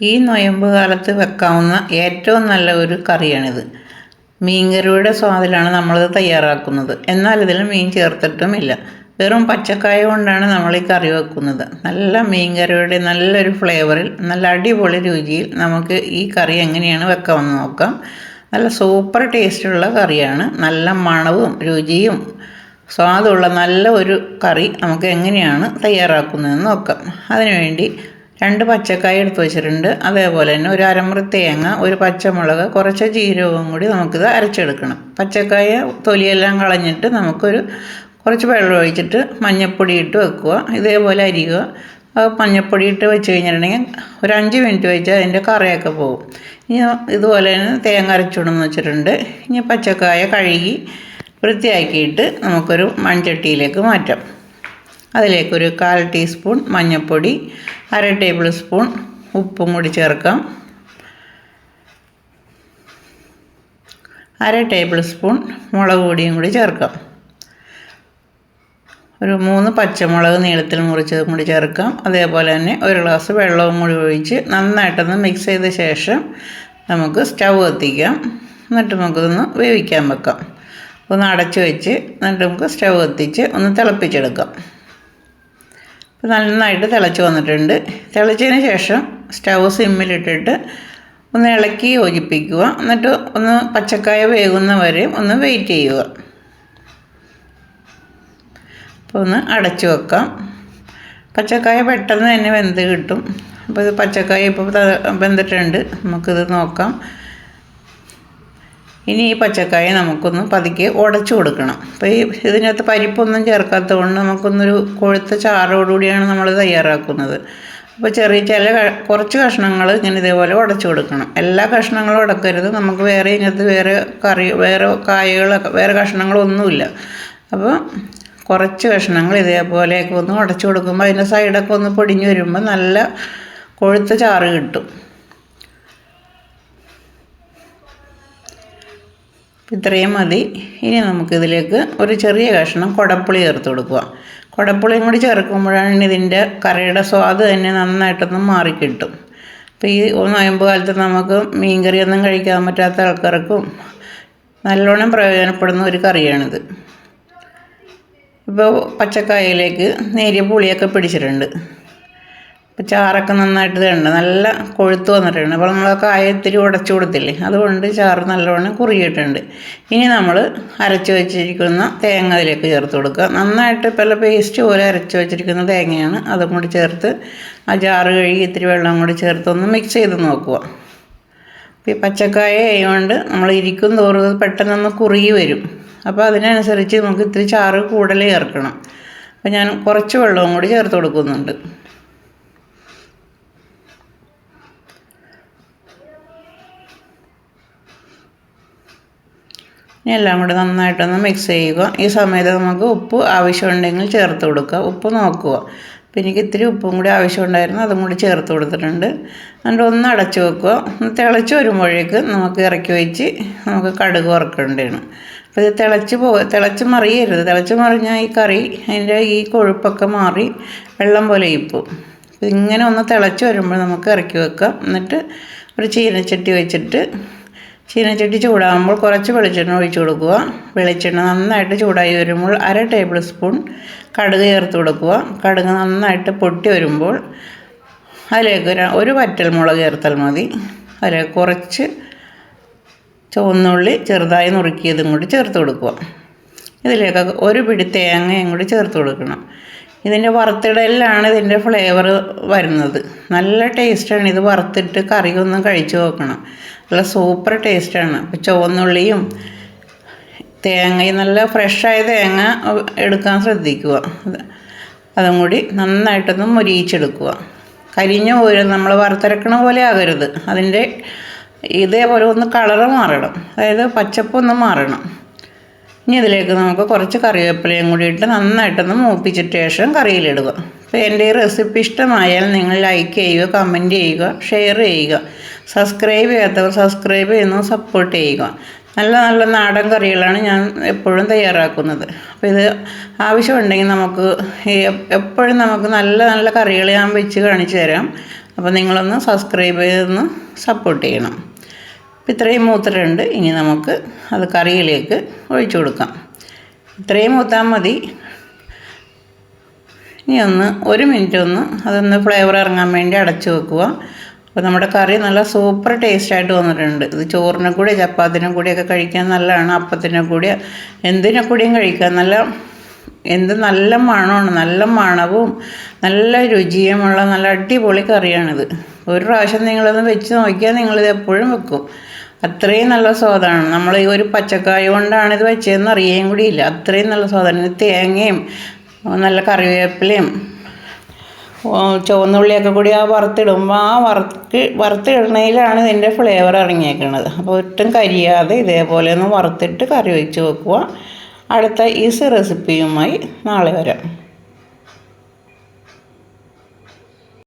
ഈ നൊയമ്പ് കാലത്ത് വെക്കാവുന്ന ഏറ്റവും നല്ല ഒരു കറിയാണിത്. മീൻകറിയുടെ സ്വാദിലാണ് നമ്മളിത് തയ്യാറാക്കുന്നത്. എന്നാൽ ഇതിൽ മീൻ ചേർത്തിട്ടുമില്ല. വെറും പച്ചക്കായ കൊണ്ടാണ് നമ്മൾ ഈ കറി വെക്കുന്നത്. നല്ല മീൻകറിയുടെ നല്ലൊരു ഫ്ലേവറിൽ നല്ല അടിപൊളി രുചിയിൽ നമുക്ക് ഈ കറി എങ്ങനെയാണ് വെക്കാമെന്ന് നോക്കാം. നല്ല സൂപ്പർ ടേസ്റ്റുള്ള കറിയാണ്. നല്ല മണവും രുചിയും സ്വാദുള്ള നല്ല ഒരു കറി നമുക്ക് എങ്ങനെയാണ് തയ്യാറാക്കുന്നതെന്ന് നോക്കാം. അതിനുവേണ്ടി രണ്ട് പച്ചക്കായ എടുത്ത് വെച്ചിട്ടുണ്ട്. അതേപോലെ തന്നെ ഒരു അരമുറി തേങ്ങ ഒരു പച്ചമുളക് കുറച്ച് ജീരകവും കൂടി നമുക്കിത് അരച്ചെടുക്കണം. പച്ചക്കായ തൊലിയെല്ലാം കളഞ്ഞിട്ട് നമുക്കൊരു കുറച്ച് വെള്ളം ഒഴിച്ചിട്ട് മഞ്ഞൾപ്പൊടി ഇട്ട് വെക്കുക. ഇതേപോലെ അരിയുക. അത് മഞ്ഞൾപ്പൊടി ഇട്ട് വെച്ച് കഴിഞ്ഞിട്ടുണ്ടെങ്കിൽ ഒരു അഞ്ച് മിനിറ്റ് വെച്ചാൽ അതിന്റെ കറയൊക്കെ പോകും. ഇനി ഇതുപോലെ തന്നെ തേങ്ങ എന്ന് വെച്ചിട്ടുണ്ട്. ഇനി പച്ചക്കായ കഴുകി വൃത്തിയാക്കിയിട്ട് നമുക്കൊരു മൺചട്ടിയിലേക്ക് മാറ്റാം. അതിലേക്കൊരു കാൽ ടീസ്പൂൺ മഞ്ഞൾപ്പൊടി അര ടേബിൾ സ്പൂൺ ഉപ്പും കൂടി ചേർക്കാം. അര ടേബിൾ സ്പൂൺ മുളക് പൊടിയും കൂടി ചേർക്കാം. ഒരു മൂന്ന് പച്ചമുളക് നീളത്തിൽ മുറിച്ചതും കൂടി ചേർക്കാം. അതേപോലെ തന്നെ ഒരു ഗ്ലാസ് വെള്ളവും കൂടി ഒഴിച്ച് നന്നായിട്ടൊന്ന് മിക്സ് ചെയ്ത ശേഷം നമുക്ക് സ്റ്റൗ കത്തിക്കാം എന്നിട്ട് നമുക്കിതൊന്ന് വേവിക്കാൻ വെക്കാം. ഒന്ന് അടച്ചു വെച്ച് എന്നിട്ട് നമുക്ക് സ്റ്റൗ കത്തിച്ച് ഒന്ന് തിളപ്പിച്ചെടുക്കാം. നന്നായിട്ട് തിളച്ച് വന്നിട്ടുണ്ട്. തിളച്ചതിന് ശേഷം സ്റ്റൗ സിമ്മിലിട്ടിട്ട് ഒന്ന് ഇളക്കി യോജിപ്പിക്കുക. എന്നിട്ട് ഒന്ന് പച്ചക്കായ വേകുന്ന വരെ ഒന്ന് വെയിറ്റ് ചെയ്യുക. അപ്പോൾ ഒന്ന് അടച്ചു വെക്കാം. പച്ചക്കായ പെട്ടെന്ന് തന്നെ വെന്ത് കിട്ടും. അപ്പോൾ ഇത് പച്ചക്കായ ഇപ്പോൾ വെന്തിട്ടുണ്ട്. നമുക്കിത് നോക്കാം. ഇനി ഈ പച്ചക്കായ നമുക്കൊന്ന് പതുക്കെ ഉടച്ചു കൊടുക്കണം. അപ്പോൾ ഈ ഇതിനകത്ത് പരിപ്പൊന്നും ചേർക്കാത്തത് കൊണ്ട് നമുക്കൊന്നൊരു കൊഴുത്ത ചാറോടുകൂടിയാണ് നമ്മൾ തയ്യാറാക്കുന്നത്. അപ്പോൾ ചെറിയ ചില കുറച്ച് കഷ്ണങ്ങൾ ഇങ്ങനെ ഇതേപോലെ ഉടച്ചു കൊടുക്കണം. എല്ലാ കഷ്ണങ്ങളും ഉടക്കരുത്. നമുക്ക് വേറെ ഇതിനകത്ത് വേറെ കറി വേറെ കായകളൊക്കെ വേറെ കഷ്ണങ്ങളൊന്നുമില്ല. അപ്പോൾ കുറച്ച് കഷ്ണങ്ങൾ ഇതേപോലെയൊക്കെ ഒന്ന് ഉടച്ചു കൊടുക്കുമ്പോൾ അതിന്റെ സൈഡൊക്കെ ഒന്ന് പൊടിഞ്ഞു വരുമ്പോൾ നല്ല കൊഴുത്ത ചാറ് കിട്ടും. ഇത്രയും മതി. ഇനി നമുക്കിതിലേക്ക് ഒരു ചെറിയ കഷ്ണം കുടപ്പുളി ചേർത്ത് കൊടുക്കുക. കുടപ്പുളിയും കൂടി ചേർക്കുമ്പോഴാണ് ഇതിന്റെ കറിയുടെ സ്വാദ് തന്നെ നന്നായിട്ടൊന്ന് മാറിക്കിട്ടും. അപ്പോൾ ഈ നോയമ്പ് കാലത്ത് നമുക്ക് മീൻ കറിയൊന്നും കഴിക്കാൻ പറ്റാത്ത ആൾക്കാർക്കും നല്ലോണം പ്രയോജനപ്പെടുന്ന ഒരു കറിയാണിത്. ഇപ്പോൾ പച്ചക്കായയിലേക്ക് നേരിയ പുളിയൊക്കെ പിടിച്ചിട്ടുണ്ട്. ഇപ്പോൾ ചാറൊക്കെ നന്നായിട്ട് ഇതുണ്ട്. നല്ല കൊഴുത്ത് വന്നിട്ടുണ്ട്. അപ്പോൾ നമ്മളൊക്കെ കായ ഇത്തിരി ഉടച്ചു കൊടുത്തില്ലേ? അതുകൊണ്ട് ചാറ് നല്ലവണ്ണം കുറിയിട്ടുണ്ട് ഇനി നമ്മൾ അരച്ചു വെച്ചിരിക്കുന്ന തേങ്ങ അതിലേക്ക് ചേർത്ത് കൊടുക്കുക. നന്നായിട്ട് പല പേസ്റ്റ് പോലെ അരച്ച് വെച്ചിരിക്കുന്ന തേങ്ങയാണ്. അതും കൂടി ചേർത്ത് ആ ചാറ് കഴുകി ഇത്തിരി വെള്ളം കൂടി ചേർത്ത് ഒന്ന് മിക്സ് ചെയ്ത് നോക്കുക. ഈ പച്ചക്കായ ആയതുകൊണ്ട് നമ്മൾ ഇരിക്കും തോറും പെട്ടെന്നൊന്ന് കുറുകി വരും. അപ്പോൾ അതിനനുസരിച്ച് നമുക്ക് ഇത്തിരി ചാറ് കൂടുതൽ ചേർക്കണം. അപ്പോൾ ഞാൻ കുറച്ച് വെള്ളവും കൂടി ചേർത്ത് കൊടുക്കുന്നുണ്ട്. ഇനി എല്ലാം കൂടി നന്നായിട്ടൊന്ന് മിക്സ് ചെയ്യുക. ഈ സമയത്ത് നമുക്ക് ഉപ്പ് ആവശ്യമുണ്ടെങ്കിൽ ചേർത്ത് കൊടുക്കുക. ഉപ്പ് നോക്കുക. പിന്നെ എനിക്ക് ഇത്തിരി ഉപ്പും കൂടി ആവശ്യമുണ്ടായിരുന്നു. അതും കൂടി ചേർത്ത് കൊടുത്തിട്ടുണ്ട്. എന്നിട്ട് ഒന്ന് അടച്ചു വെക്കുക. തിളച്ച് വരുമ്പോഴേക്ക് നമുക്ക് ഇറക്കി വെച്ച് നമുക്ക് കടുക് വറക്കേണ്ടതാണ്. അപ്പോൾ ഇത് തിളച്ച് പോ തിളച്ച് മറിയരുത്. തിളച്ച് മറിഞ്ഞാൽ ഈ കറി അതിന്റെ ഈ കൊഴുപ്പൊക്കെ മാറി വെള്ളം പോലെ ഇപ്പം ഇങ്ങനെ ഒന്ന് തിളച്ച് വരുമ്പോൾ നമുക്ക് ഇറക്കി വെക്കാം. എന്നിട്ട് ഒരു ചീനച്ചട്ടി വെച്ചിട്ട് ചീനച്ചട്ടി ചൂടാകുമ്പോൾ കുറച്ച് വെളിച്ചെണ്ണ ഒഴിച്ചു കൊടുക്കുക. വെളിച്ചെണ്ണ നന്നായിട്ട് ചൂടായി വരുമ്പോൾ അര ടേബിൾ സ്പൂൺ കടുക് ചേർത്ത് കൊടുക്കുക. കടുക് നന്നായിട്ട് പൊട്ടി വരുമ്പോൾ അതിലേക്ക് ഒരു വറ്റൽമുളക് ചേർത്താൽ മതി. അതിലേക്ക് കുറച്ച് ചുവന്നുള്ളി ചെറുതായി നുറുക്കിയതും കൂടി ചേർത്ത് കൊടുക്കുക. ഇതിലേക്ക് ഒരു പിടി തേങ്ങയും കൂടി ചേർത്ത് കൊടുക്കണം. ഇതിന്റെ വറുത്തിടലിലാണ് ഇതിന്റെ ഫ്ലേവർ വരുന്നത്. നല്ല ടേസ്റ്റാണ് ഇത് വറുത്തിട്ട് കറിയൊന്നും കഴിച്ചു നോക്കണം. നല്ല സൂപ്പർ ടേസ്റ്റാണ് അപ്പോൾ ചുവന്നുള്ളിയും തേങ്ങയും നല്ല ഫ്രഷായ തേങ്ങ എടുക്കാൻ ശ്രദ്ധിക്കുക. അതും കൂടി നന്നായിട്ടൊന്ന് മുരിയിച്ചെടുക്കുക. കരിഞ്ഞ പോലെ നമ്മൾ വറുത്തിറക്കണ പോലെ ആകരുത്. അതിന്റെ ഇതേപോലെ ഒന്ന് കളറ് മാറണം. അതായത് പച്ചപ്പൊന്ന് മാറണം. ഇനി ഇതിലേക്ക് നമുക്ക് കുറച്ച് കറിവേപ്പിലയും കൂടി ഇട്ട് നന്നായിട്ടൊന്ന് മൂപ്പിച്ചിട്ട് ശേഷം കറിയിലിടുക. അപ്പോൾ എന്റെ ഈ റെസിപ്പി ഇഷ്ടമായാൽ നിങ്ങൾ ലൈക്ക് ചെയ്യുക കമന്റ് ചെയ്യുക ഷെയർ ചെയ്യുക. സബ്സ്ക്രൈബ് ചെയ്യാത്തവർ സബ്സ്ക്രൈബ് ചെയ്യുന്നു സപ്പോർട്ട് ചെയ്യുക. നല്ല നല്ല നാടൻ കറികളാണ് ഞാൻ എപ്പോഴും തയ്യാറാക്കുന്നത്. അപ്പോൾ ഇത് ആവശ്യമുണ്ടെങ്കിൽ നമുക്ക് എപ്പോഴും നമുക്ക് നല്ല നല്ല കറികൾ ഞാൻ വെച്ച് കാണിച്ചു തരാം. അപ്പോൾ നിങ്ങളൊന്ന് സബ്സ്ക്രൈബ് ചെയ്തൊന്ന് സപ്പോർട്ട് ചെയ്യണം. അപ്പം ഇത്രയും മൂത്തിട്ടുണ്ട് ഇനി നമുക്ക് അത് കറിയിലേക്ക് ഒഴിച്ചു കൊടുക്കാം. ഇത്രയും മൂത്താൽ മതി. ഇനി ഒന്ന് ഒരു മിനിറ്റ് ഒന്ന് അതൊന്ന് ഫ്ലേവർ ഇറങ്ങാൻ വേണ്ടി അടച്ചു വെക്കുക. അപ്പോൾ നമ്മുടെ കറി നല്ല സൂപ്പർ ടേസ്റ്റായിട്ട് വന്നിട്ടുണ്ട്. ഇത് ചോറിനെ കൂടി ചപ്പാത്തിനും കൂടിയൊക്കെ കഴിക്കാൻ നല്ലതാണ്. അപ്പത്തിനെ കൂടി എന്തിനെ കൂടിയും കഴിക്കാൻ നല്ല എന്ത് നല്ല മണമാണ്. നല്ല മണവും നല്ല രുചിയുമുള്ള നല്ല അടിപൊളി കറിയാണിത്. ഒരു പ്രാവശ്യം നിങ്ങളൊന്ന് വെച്ച് നോക്കിയാൽ നിങ്ങളിത് എപ്പോഴും വെക്കും. അത്രയും നല്ല സ്വാദാണ്. നമ്മൾ ഈ ഒരു പച്ചക്കായ കൊണ്ടാണ് ഇത് വെച്ചതെന്ന് അറിയുകയും കൂടിയില്ല. അത്രയും നല്ല സ്വാദാണ്. തേങ്ങയും നല്ല കറിവേപ്പിലയും ചുവന്നുള്ളിയൊക്കെ കൂടി ആ വറുത്തിടുമ്പോൾ ആ വറുക്ക് വറുത്തിടണയിലാണ് ഇതിന്റെ ഫ്ലേവർ ഇറങ്ങിയേക്കുന്നത് അപ്പോൾ ഒട്ടും കരിയാതെ ഇതേപോലെ ഒന്ന് വറുത്തിട്ട് കറി വെച്ച് വെക്കുക അടുത്ത ഈസി റെസിപ്പിയുമായി നാളെ വരാം.